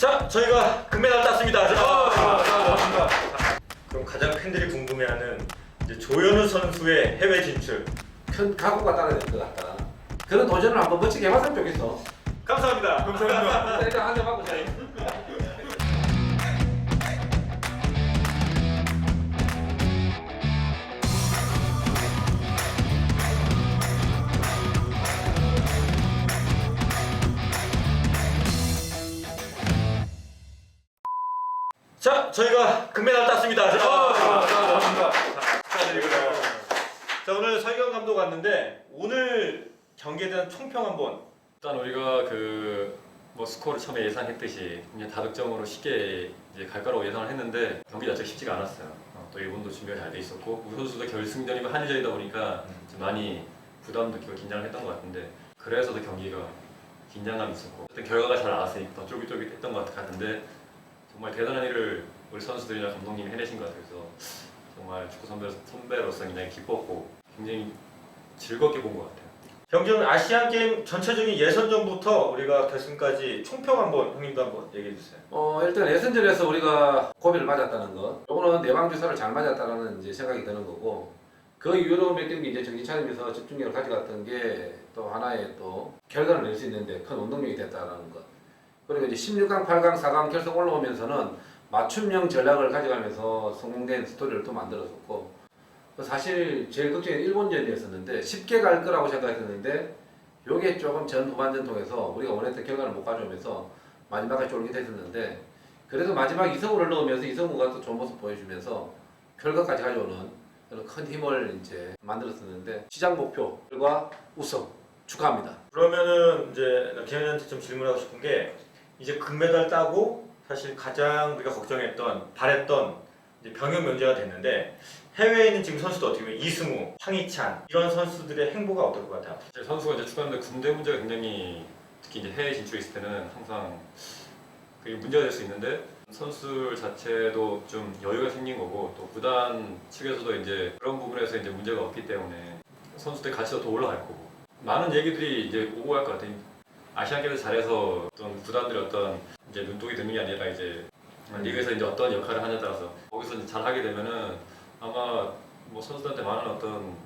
자, 저희가 금메달 땄습니다. 자, 아, 그럼 가장 팬들이 궁금해하는 이제 조현우 선수의 해외 진출. 큰 각오가 따라야 될 것 같다. 그런 도전을 한번 멋지게 해봤으면 좋겠어. 감사합니다. 일단 일단 한대 맞고 자. 자, 저희가 금메달 땄습니다. 자, 축하드리고요. 자, 오늘 설경 감독 왔는데 오늘 경기에 대한 총평 한번. 일단 우리가 그 뭐 스코어를 처음에 예상했듯이 그냥 다득점으로 쉽게 이제 갈 거라고 예상을 했는데 경기 자체가 쉽지가 않았어요. 어, 또 일본도 준비가 잘 돼 있었고 우리 선수도 결승전이고 한일전이다 보니까 좀 많이 부담 느끼고 긴장을 했던 것 같은데 그래서 더 경기가 긴장감이 있었고 결과가 잘 나왔으니까 더 쫄깃쫄깃했던 것 같은데 정말 대단한 일을 우리 선수들이나 감독님이 해내신 것 같아서 정말 축구 선배, 선배로서 굉장히 기뻤고 굉장히 즐겁게 본 것 같아요. 경기는 아시안 게임 전체적인 예선전부터 우리가 결승까지 총평 한번 형님도 한번 얘기해 주세요. 어 일단 예선전에서 우리가 고비를 맞았다는 것. 요거는 내방 주사를 잘 맞았다라는 이제 생각이 드는 거고. 그 이후로 몇 경기 이제 정신 차리면서 집중력을 가져갔던 게 또 하나의 또 결과를 낼 수 있는데 큰 운동력이 됐다라는 것. 그리고 이제 16강, 8강, 4강 결승 올라오면서는 맞춤형 전략을 가져가면서 성공된 스토리를 또 만들었었고 사실 제일 걱정이 일본전이었었는데 쉽게 갈 거라고 생각했었는데 요게 조금 전 후반전 통해서 우리가 원했던 결과를 못 가져오면서 마지막에 쫄깃했었는데 그래도 마지막 이성우를 넣으면서 이성우가 또 좋은 모습 보여주면서 결과까지 가져오는 그런 큰 힘을 이제 만들었었는데 시장 목표 결과 우승 축하합니다. 그러면은 이제 나 기현이한테 좀 질문하고 싶은 게 이제 금메달 따고 사실 가장 우리가 걱정했던 바랬던 병역 면제가 됐는데 해외에 있는 지금 선수도 어떻게 보면 이승우, 황희찬 이런 선수들의 행보가 어떨 것 같아요? 이제 선수가 이제 축구하는데 군대 문제가 굉장히 특히 이제 해외 진출에 있을 때는 항상 그게 문제가 될 수 있는데 선수들 자체도 좀 여유가 생긴 거고 또 구단 측에서도 이제 그런 부분에서 이제 문제가 없기 때문에 선수들 가치도 더 올라갈 거고 많은 얘기들이 이제 오고 갈 것 같아요. 아시안 게임에서 잘해서 어떤 구단들이 어떤 이제 눈독이 드는 게 아니라 이제 리그에서 이제 어떤 역할을 하냐에 따라서 거기서 이제 잘 하게 되면은 아마 뭐 선수들한테 많은 어떤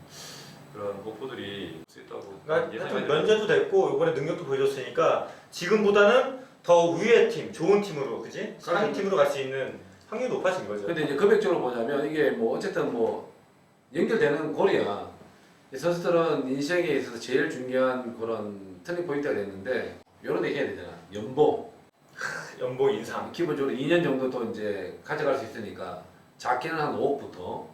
그런 목표들이 있을 수 있다고 그러니까 예상이 하여튼 많이 면제도 됐고 이번에 능력도 보여줬으니까 지금보다는 더 위의 팀, 좋은 팀으로 그지? 상위 팀으로 갈 수 있는 확률이 높아진 거죠. 근데 이제 금액적으로 보자면 이게 뭐 어쨌든 뭐 연결되는 고리야. 이 선수들은 인생에 있어서 제일 중요한 그런 터닝 포인트가 됐는데 요런 데 해야 되잖아. 연봉. 연봉 인상. 기본적으로 2년 정도 또 이제 가져갈 수 있으니까 작게는 한 5억부터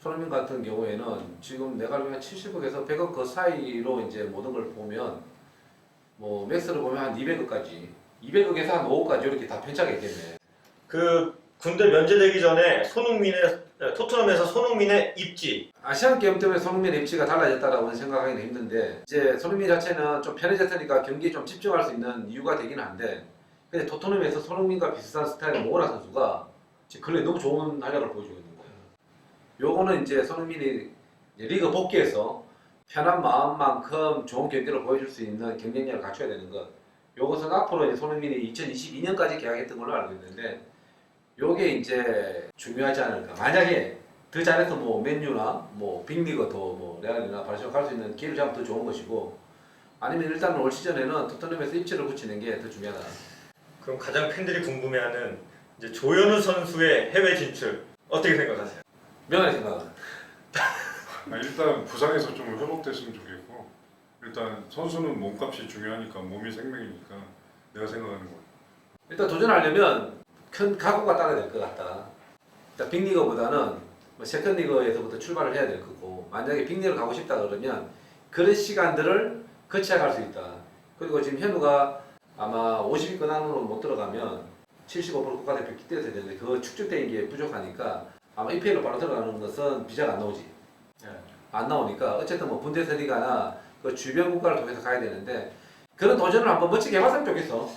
손흥민 같은 경우에는 지금 내가 알기로 한 70억에서 100억 그 사이로 이제 모든 걸 보면 뭐 맥스를 보면 한 200억까지 200억에서 한 5억까지 이렇게 다 편차가 있겠네. 그 군대 면제되기 전에 손흥민의 토트넘에서 손흥민의 입지 아시안 게임 때문에 손흥민 입지가 달라졌다라고 생각하기는 힘든데 이제 손흥민 자체는 좀 편해졌으니까 경기에 좀 집중할 수 있는 이유가 되긴 한데 근데 토트넘에서 손흥민과 비슷한 스타일의 모라 선수가 지금 근래 너무 좋은 활약을 보여주고 있는 거예요. 요거는 이제 손흥민이 이제 리그 복귀해서 편한 마음만큼 좋은 경기를 보여줄 수 있는 경쟁력을 갖춰야 되는 것. 요것은 앞으로 이제 손흥민이 2022년까지 계약했던 걸로 알고 있는데 요게 이제 중요하지 않을까. 만약에 더 잘해서 뭐 맨유나 뭐 빅리그 더뭐 레알이나 바르셀로나 갈 수 있는 기회를 잡으면 더 좋은 것이고 아니면 일단 올 시즌에는 토트넘에서 입지를 붙이는 게 더 중요하다. 그럼 가장 팬들이 궁금해하는 이제 조현우 선수의 해외 진출 어떻게 생각하세요? 명언의 생각은 아, 일단 부상에서 좀 회복됐으면 좋겠고 일단 선수는 몸값이 중요하니까 몸이 생명이니까 내가 생각하는 거 일단 도전하려면 큰 각오가 따라야 될 것 같다. 일단 빅리그보다는 뭐 세컨리그에서부터 출발을 해야 될 거고 만약에 빅리그를 가고 싶다 그러면 그런 시간들을 거쳐야 갈 수 있다. 그리고 지금 현우가 아마 50위권 안으로 못 들어가면 75% 국가대표 기대해야 되는데 그 축적된 게 부족하니까 아마 EPL로 바로 들어가는 것은 비자가 안 나오지. 네. 안 나오니까 어쨌든 뭐 분데스리가나 그 주변 국가를 통해서 가야 되는데 그런 도전을 한번 멋지게 해봤으면 좋겠어.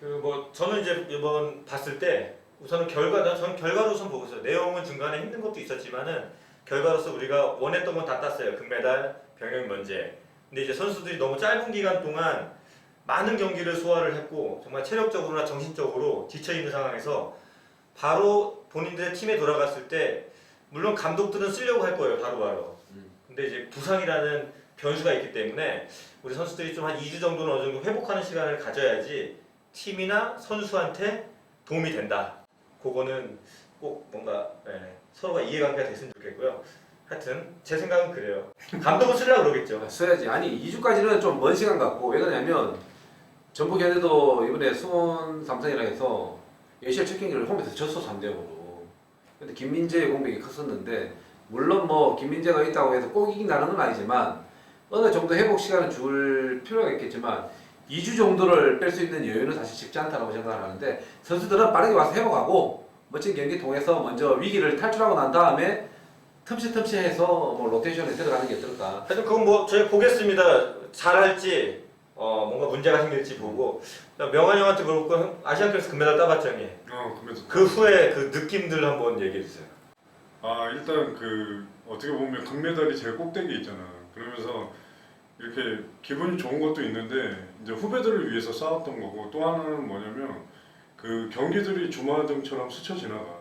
그 뭐 저는 이제 이번 봤을 때 우선은 결과 저는 결과로 우선 보고 있어요. 내용은 중간에 힘든 것도 있었지만은 결과로서 우리가 원했던 건 다 땄어요. 금메달, 병역 면제. 근데 이제 선수들이 너무 짧은 기간 동안 많은 경기를 소화를 했고 정말 체력적으로나 정신적으로 지쳐 있는 상황에서 바로 본인들의 팀에 돌아갔을 때 물론 감독들은 쓰려고 할 거예요 바로바로. 음. 근데 이제 부상이라는 변수가 있기 때문에 우리 선수들이 좀 한 2주 정도는 어느 정도 회복하는 시간을 가져야지 팀이나 선수한테 도움이 된다. 그거는 꼭 뭔가 예, 서로가 이해관계가 됐으면 좋겠고요. 하여튼 제 생각은 그래요. 감독은 쓰려고 그러겠죠. 써야지. 아니 2주까지는 좀 먼 시간 같고 왜 그러냐면 전북 현대도 이번에 수원 삼성이랑 해서 예시엘 첫 경기를 홈에서 졌어 3대 0으로. 근데 김민재의 공백이 컸었는데 물론 뭐 김민재가 있다고 해서 꼭 이긴다는 건 아니지만 어느 정도 회복 시간을 줄 필요가 있겠지만 2주 정도를 뺄 수 있는 여유는 사실 쉽지 않다고 생각을 하는데 선수들은 빠르게 와서 회복하고 멋진 경기 통해서 먼저 위기를 탈출하고 난 다음에 틈새 틈새 해서 뭐 로테이션에 들어가는 게 어떨까 하여튼 그건 뭐 저희 보겠습니다. 잘할지 어, 뭔가 문제가 생길지 보고 명환 형한테 물어보고 아시안게임에서 금메달 따봤죠 형이. 어 그러면서 그 후에 그 느낌들 한번 얘기해 주세요. 아 일단 그 어떻게 보면 금메달이 제일 꼭대기 있잖아. 그러면서 이렇게 기분이 좋은 것도 있는데 이제 후배들을 위해서 싸웠던 거고 또 하나는 뭐냐면 그 경기들이 주마등처럼 스쳐 지나가.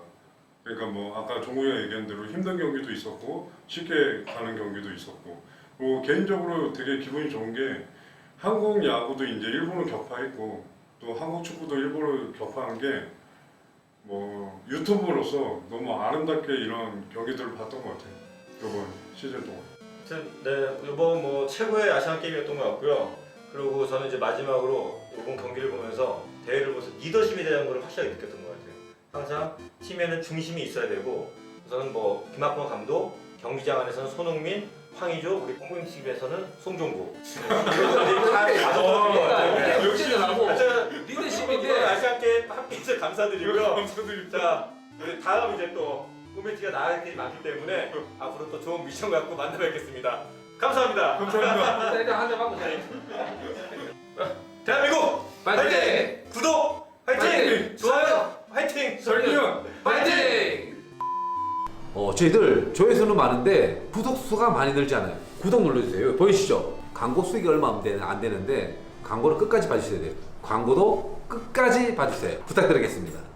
그러니까 뭐 아까 종우가 얘기한 대로 힘든 경기도 있었고 쉽게 가는 경기도 있었고 그리고 개인적으로 되게 기분이 좋은 게 한국 야구도 이제 일본을 격파했고 또 한국 축구도 일본을 격파한 게 뭐 유튜브로서 너무 아름답게 이런 경기들을 봤던 것 같아요. 이번 시즌 동안. 하여튼 네 이번 뭐 최고의 아시안 게임이었던 것 같고요. 그리고 저는 이제 마지막으로 이번 경기를 보면서 대회를 보면서 리더십에 대한 걸 확실하게 느꼈던 것 같아요. 항상 팀에는 중심이 있어야 되고 우선은 뭐 김학범 감독, 경기장 안에서는 손흥민, 황의조, 우리 공공팀에서는 송종구. 어, 역시는 하고 하여튼 리더십인데 이번 아시안 게임 함께해서 감사드리고요. 자 우리 다음 이제 또 꿈의티가 나갈 일이 많기 때문에 앞으로 또 좋은 미션 갖고 만나 뵙겠습니다. 감사합니다. 일단 일단 한잔 하고 자 대한민국 파이팅! 구독 화이팅! 화이팅! 좋아요 화이팅! 설명 파이팅! 어, 저희들 조회수는 많은데 구독 수가 많이 늘지 않아요. 구독 눌러주세요. 보이시죠? 광고 수익이 얼마 안, 되, 안 되는데 광고를 끝까지 봐주셔야 돼요. 광고도 끝까지 봐주세요. 부탁드리겠습니다.